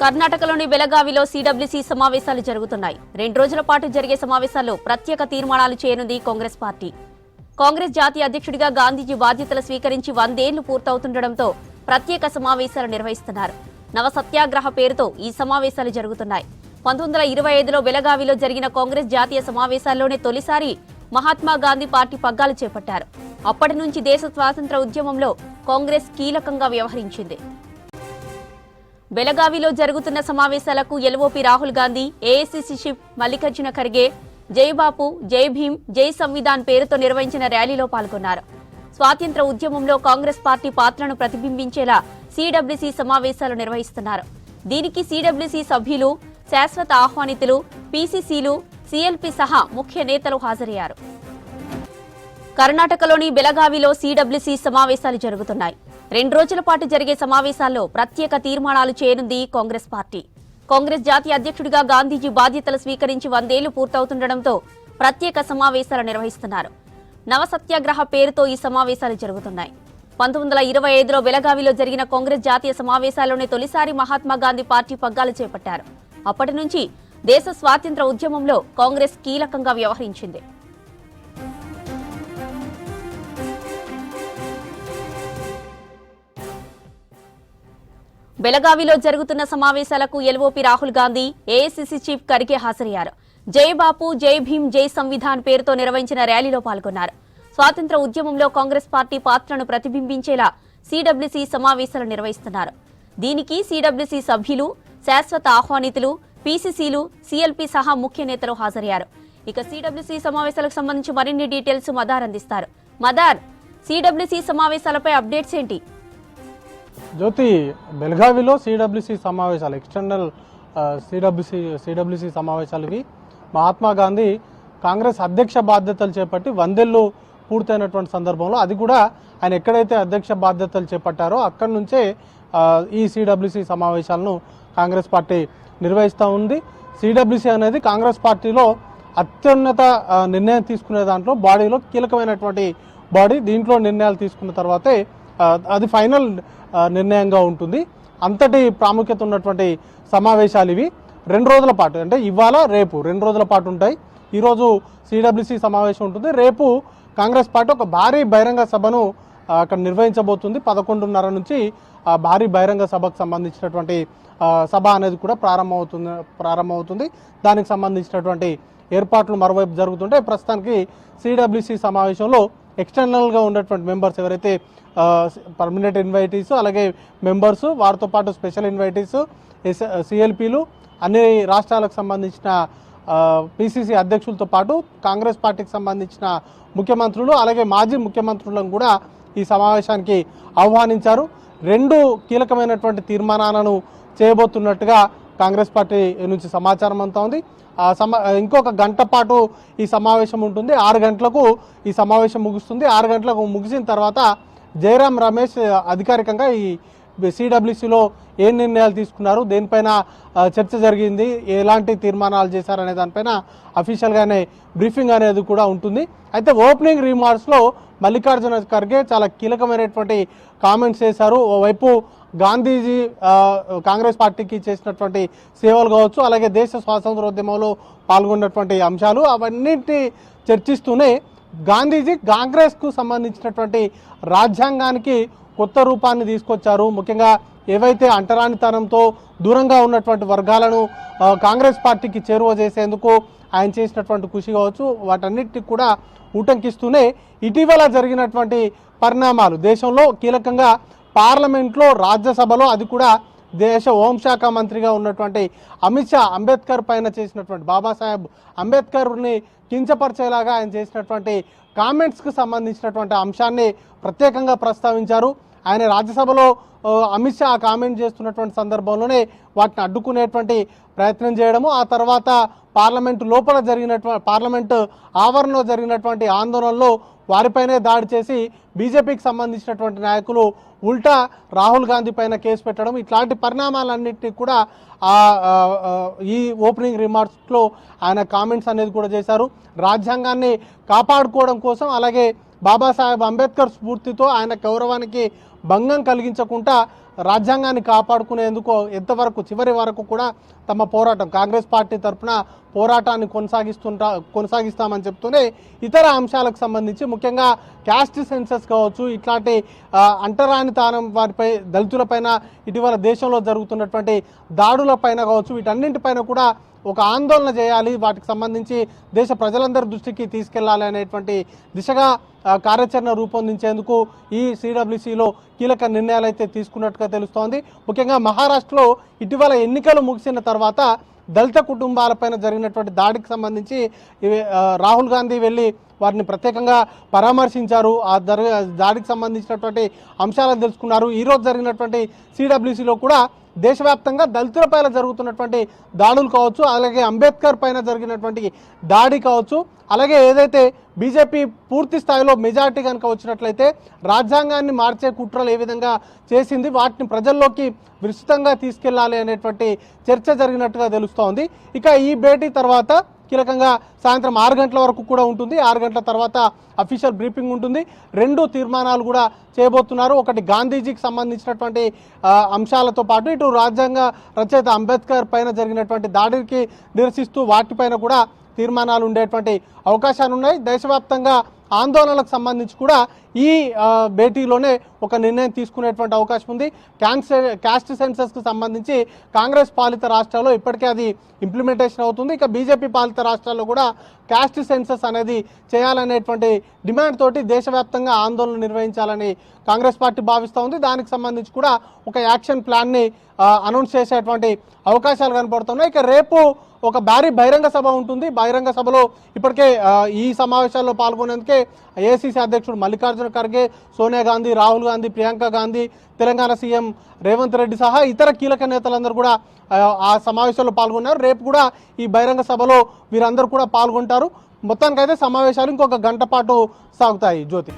కర్ణాటకలోని బెలగావిలో సీడబ్ల్యూసీ సమావేశాలు జరుగుతున్నాయి. రెండు రోజుల పాటు జరిగే సమావేశాల్లో ప్రత్యేక తీర్మానాలు చేయనుంది కాంగ్రెస్ పార్టీ. కాంగ్రెస్ జాతీయ అధ్యక్షుడిగా గాంధీజీ బాధ్యతలు స్వీకరించి వందేళ్ళు పూర్తవుతుండటంతో ప్రత్యేక సమావేశాలు నిర్వహిస్తున్నారు. నవ సత్యాగ్రహ పేరుతో ఈ సమావేశాలు జరుగుతున్నాయి. పంతొమ్మిది వందల ఇరవై ఐదులో బెలగావిలో జరిగిన కాంగ్రెస్ జాతీయ సమావేశాల్లోనే తొలిసారి మహాత్మా గాంధీ పార్టీ పగ్గాలు చేపట్టారు. అప్పటి నుంచి దేశ స్వాతంత్ర ఉద్యమంలో కాంగ్రెస్ కీలకంగా వ్యవహరించింది. బెలగావిలో జరుగుతున్న సమావేశాలకు LOP Rahul Gandhi AICC chief Mallikarjuna Kharge జయబాపు జై భీమ్ జై సంవిధాన్ పేరుతో నిర్వహించిన ర్యాలీలో పాల్గొన్నారు. స్వాతంత్ర ఉద్యమంలో కాంగ్రెస్ పార్టీ పాత్రను ప్రతిబింబించేలా సిడబ్ల్యూసీ సమావేశాలు నిర్వహిస్తున్నారు. దీనికి సిడబ్ల్యూసీ సభ్యులు శాశ్వత ఆహ్వానితులు పీసీసీలు సిఎల్పి సహా ముఖ్య నేతలు హాజరయ్యారు. కర్ణాటకలోని బెలగావిలో సిడబ్ల్యూసీ సమావేశాలు జరుగుతున్నాయి. రెండు రోజుల పాటు జరిగే సమావేశాల్లో ప్రత్యేక తీర్మానాలు చేయనుంది కాంగ్రెస్ పార్టీ. కాంగ్రెస్ జాతీయ అధ్యక్షుడిగా గాంధీజీ బాధ్యతలు స్వీకరించి వందేళ్ళు పూర్తవుతుండటంతో ప్రత్యేక సమావేశాలు నిర్వహిస్తున్నారు. నవ సత్యాగ్రహ పేరుతో ఈ సమావేశాలు జరుగుతున్నాయి. పంతొమ్మిది వందల ఇరవై ఐదులో బెలగావిలో జరిగిన కాంగ్రెస్ జాతీయ సమావేశాల్లోనే తొలిసారి మహాత్మా గాంధీ పార్టీ పగ్గాలు చేపట్టారు. అప్పటి నుంచి దేశ స్వాతంత్ర ఉద్యమంలో కాంగ్రెస్ కీలకంగా వ్యవహరించింది. బెలగావిలో జరుగుతున్న సమావేశాలకు LOP Rahul Gandhi AICC chief Kharge హాజరయ్యారు. జై బాపు జై భీమ్ జై సంవిధాన్ పేరుతో నిర్వహించిన ర్యాలీలో పాల్గొన్నారు. స్వాతంత్ర ఉద్యమంలో కాంగ్రెస్ పార్టీ పాత్రను ప్రతిబింబించేలా సిడబ్ల్యూసి సమావేశాలు నిర్వహిస్తున్నారు. దీనికి సిడబ్ల్యూసి సభ్యులు శాశ్వత ఆహ్వానితులు పీసీసీలు సీఎల్పీ సహా ముఖ్య నేతలు హాజరయ్యారు. ఇక సిడబ్ల్యూసి సమావేశాలకు సంబంధించి మరిన్ని డీటెయిల్స్ మదార్ అందిస్తారు. మదార్ సిడబ్ల్యూసి సమావేశాలపై అప్డేట్స్ ఏంటి? జ్యోతి బెల్గావిలో సిడబ్ల్యూసి సమావేశాలు ఎక్స్టర్నల్ సిడబ్ల్యూసి సిడబ్ల్యూసి సమావేశాలు ఇవి. మహాత్మా గాంధీ కాంగ్రెస్ అధ్యక్ష బాధ్యతలు చేపట్టి వందెళ్ళు పూర్తయినటువంటి సందర్భంలో అది కూడా ఆయన ఎక్కడైతే అధ్యక్ష బాధ్యతలు చేపట్టారో అక్కడి నుంచే ఈ సిడబ్ల్యూసి సమావేశాలను కాంగ్రెస్ పార్టీ నిర్వహిస్తూ ఉంది. సిడబ్ల్యూసి అనేది కాంగ్రెస్ పార్టీలో అత్యున్నత నిర్ణయం తీసుకునే దాంట్లో బాడీలో కీలకమైనటువంటి బాడీ దీంట్లో నిర్ణయాలు తీసుకున్న తర్వాతే అది ఫైనల్ నిర్ణయంగా ఉంటుంది. అంతటి ప్రాముఖ్యత ఉన్నటువంటి సమావేశాలు ఇవి. రెండు రోజుల పాటు అంటే ఇవాళ రేపు. రెండు రోజుల పాటు ఉంటాయి. ఈరోజు సిడబ్ల్యూసి సమావేశం ఉంటుంది. రేపు కాంగ్రెస్ పార్టీ ఒక భారీ బహిరంగ సభను అక్కడ నిర్వహించబోతుంది. పదకొండున్నర నుంచి భారీ బహిరంగ సభకు సంబంధించినటువంటి సభ అనేది కూడా ప్రారంభమవుతుంది ప్రారంభమవుతుంది. దానికి సంబంధించినటువంటి ఏర్పాట్లు మరోవైపు జరుగుతుంటాయి. ప్రస్తుతానికి సిడబ్ల్యూసి సమావేశంలో ఎక్స్టర్నల్గా ఉన్నటువంటి మెంబర్స్ ఎవరైతే పర్మనెంట్ ఇన్వైటీస్ అలాగే మెంబర్స్ వారితో పాటు స్పెషల్ ఇన్వైటీస్ సిఎల్పీలు అన్ని రాష్ట్రాలకు సంబంధించిన పిసిసి అధ్యక్షులతో పాటు కాంగ్రెస్ పార్టీకి సంబంధించిన ముఖ్యమంత్రులు అలాగే మాజీ ముఖ్యమంత్రులను కూడా ఈ సమావేశానికి ఆహ్వానించారు. రెండు కీలకమైనటువంటి తీర్మానాలను చేయబోతున్నట్టుగా కాంగ్రెస్ పార్టీ నుంచి సమాచారం అంతా ఉంది. ఆ సమా ఇంకొక గంట పాటు ఈ సమావేశం ఉంటుంది. ఆరు గంటలకు ఈ సమావేశం ముగుస్తుంది. ఆరు గంటలకు ముగిసిన తర్వాత జయరాం రమేష్ అధికారికంగా ఈ సిడబ్ల్యూసిలో ఏ నిర్ణయాలు తీసుకున్నారు? దేనిపైన చర్చ జరిగింది? ఎలాంటి తీర్మానాలు చేశారనే దానిపైన అఫీషియల్గానే బ్రీఫింగ్ అనేది కూడా ఉంటుంది. అయితే ఓపెనింగ్ రిమార్క్స్లో మల్లికార్జున ఖర్గే చాలా కీలకమైనటువంటి కామెంట్స్ చేశారు. ఓవైపు గాంధీజీ కాంగ్రెస్ పార్టీకి చేసినటువంటి సేవలు కావచ్చు అలాగే దేశ స్వాతంత్రోద్యమంలో పాల్గొన్నటువంటి అంశాలు అవన్నింటి చర్చిస్తూనే గాంధీజీ కాంగ్రెస్కు సంబంధించినటువంటి రాజ్యాంగానికి కొత్త రూపాన్ని తీసుకొచ్చారు. ముఖ్యంగా ఏవైతే అంటరానితనంతో దూరంగా ఉన్నటువంటి వర్గాలను కాంగ్రెస్ పార్టీకి చేరువ చేసేందుకు ఆయన చేసినటువంటి కృషి కావచ్చు వాటన్నిటిని కూడా ఉటంకిస్తూనే ఇటీవల జరిగినటువంటి పరిణామాలు. దేశంలో కీలకంగా పార్లమెంట్లో రాజ్యసభలో అది కూడా దేశ హోంశాఖ మంత్రిగా ఉన్నటువంటి అమిత్ షా అంబేద్కర్ పైన చేసినటువంటి బాబాసాహెబ్ అంబేద్కర్ని కించపరిచేలాగా ఆయన చేసినటువంటి కామెంట్స్కి సంబంధించినటువంటి అంశాన్ని ప్రత్యేకంగా ప్రస్తావించారు. ఆయన రాజ్యసభలో అమిత్ షా కామెంట్ చేస్తున్నటువంటి సందర్భంలోనే వాటిని అడ్డుకునేటువంటి ప్రయత్నం చేయడము ఆ తర్వాత పార్లమెంటు లోపల జరిగినటువంటి పార్లమెంటు ఆవరణలో జరిగినటువంటి ఆందోళనలో వారిపైనే దాడి చేసి బీజేపీకి సంబంధించినటువంటి నాయకులు ఉల్టా రాహుల్ గాంధీ పైన కేసు పెట్టడం ఇట్లాంటి పరిణామాలన్నింటినీ కూడా ఆ, ఈ ఓపెనింగ్ రిమార్క్స్లో ఆయన కామెంట్స్ అనేది కూడా చేశారు. రాజ్యాంగాన్ని కాపాడుకోవడం కోసం అలాగే బాబాసాహెబ్ అంబేద్కర్ స్ఫూర్తితో ఆయన గౌరవానికి భంగం కలిగించకుండా రాజ్యాంగాన్ని కాపాడుకునేందుకు ఎంతవరకు చివరి వరకు కూడా తమ పోరాటం కాంగ్రెస్ పార్టీ తరఫున పోరాటాన్ని కొనసాగిస్తుంటా కొనసాగిస్తామని చెప్తూనే ఇతర అంశాలకు సంబంధించి ముఖ్యంగా క్యాస్ట్ సెన్సెస్ కావచ్చు ఇట్లాంటి అంటరానితనం వారిపై దళితులపైన ఇటీవల దేశంలో జరుగుతున్నటువంటి దాడులపైన కావచ్చు వీటన్నింటిపైన కూడా ఒక ఆందోళన చేయాలి వాటికి సంబంధించి దేశ ప్రజలందరి దృష్టికి తీసుకెళ్ళాలి అనేటువంటి దిశగా కార్యాచరణ రూపొందించేందుకు ఈ సిడబ్ల్యూసిలో కీలక నిర్ణయాలు అయితే తీసుకున్నట్టుగా తెలుస్తోంది. ముఖ్యంగా మహారాష్ట్రలో ఇటీవల ఎన్నికలు ముగిసిన తర్వాత దళిత కుటుంబాలపైన జరిగినటువంటి దాడికి సంబంధించి రాహుల్ గాంధీ వెళ్ళి వారిని ప్రత్యేకంగా పరామర్శించారు. ఆ దాడికి సంబంధించినటువంటి అంశాలను తెలుసుకున్నారు. ఈరోజు జరిగినటువంటి సిడబ్ల్యూసిలో కూడా దేశవ్యాప్తంగా దళితుల పైన జరుగుతున్నటువంటి దాడులు కావచ్చు అలాగే అంబేద్కర్ పైన జరిగినటువంటి దాడి కావచ్చు అలాగే ఏదైతే బీజేపీ పూర్తి స్థాయిలో మెజార్టీ కనుక వచ్చినట్లయితే రాజ్యాంగాన్ని మార్చే కుట్రలు ఏ విధంగా చేసింది వాటిని ప్రజల్లోకి విస్తృతంగా తీసుకెళ్ళాలి అనేటువంటి చర్చ జరిగినట్టుగా తెలుస్తోంది. ఇక ఈ భేటీ తర్వాత కీలకంగా సాయంత్రం ఆరు గంటల వరకు కూడా ఉంటుంది. ఆరు గంటల తర్వాత అఫీషియల్ బ్రీఫింగ్ ఉంటుంది. రెండు తీర్మానాలు కూడా చేయబోతున్నారు. ఒకటి గాంధీజీకి సంబంధించినటువంటి అంశాలతో పాటు ఇటు రాజ్యాంగ రచయిత అంబేద్కర్ పైన జరిగినటువంటి దాడికి నిరసిస్తూ వాటిపైన కూడా తీర్మానాలు ఉండేటువంటి అవకాశాలు ఉన్నాయి దేశవ్యాప్తంగా ఆందోళనలకు సంబంధించి కూడా ఈ భేటీలోనే ఒక నిర్ణయం తీసుకునేటువంటి అవకాశం ఉంది. క్యాన్సర్ క్యాస్ట్ సెన్సస్కు సంబంధించి కాంగ్రెస్ పాలిత రాష్ట్రాల్లో ఇప్పటికే అది ఇంప్లిమెంటేషన్ అవుతుంది. ఇక బీజేపీ పాలిత రాష్ట్రాల్లో కూడా క్యాస్ట్ సెన్సస్ అనేది చేయాలనేటువంటి డిమాండ్ తోటి దేశవ్యాప్తంగా ఆందోళన నిర్వహించాలని కాంగ్రెస్ పార్టీ భావిస్తూ ఉంది. దానికి సంబంధించి కూడా ఒక యాక్షన్ ప్లాన్ని అనౌన్స్ చేసేటువంటి అవకాశాలు కనపడుతున్నాయి. ఇక రేపు ఒక భారీ బహిరంగ సభ ఉంటుంది. బహిరంగ సభలో ఇప్పటికే ఈ సమావేశాల్లో పాల్గొనేందుకే ఏసీసీ అధ్యక్షుడు మల్లికార్జున ఖర్గే సోనియా గాంధీ రాహుల్ గాంధీ ప్రియాంక గాంధీ తెలంగాణ సీఎం రేవంత్ రెడ్డి సహా ఇతర కీలక నేతలందరూ కూడా ఆ, ఆ సమావేశంలో పాల్గొన్నారు. రేపు కూడా ఈ బహిరంగ సభలో వీరందరూ కూడా పాల్గొంటారు. మొత్తానికైతే సమావేశాలు ఇంకొక గంట పాటు సాగుతాయి. జ్యోతి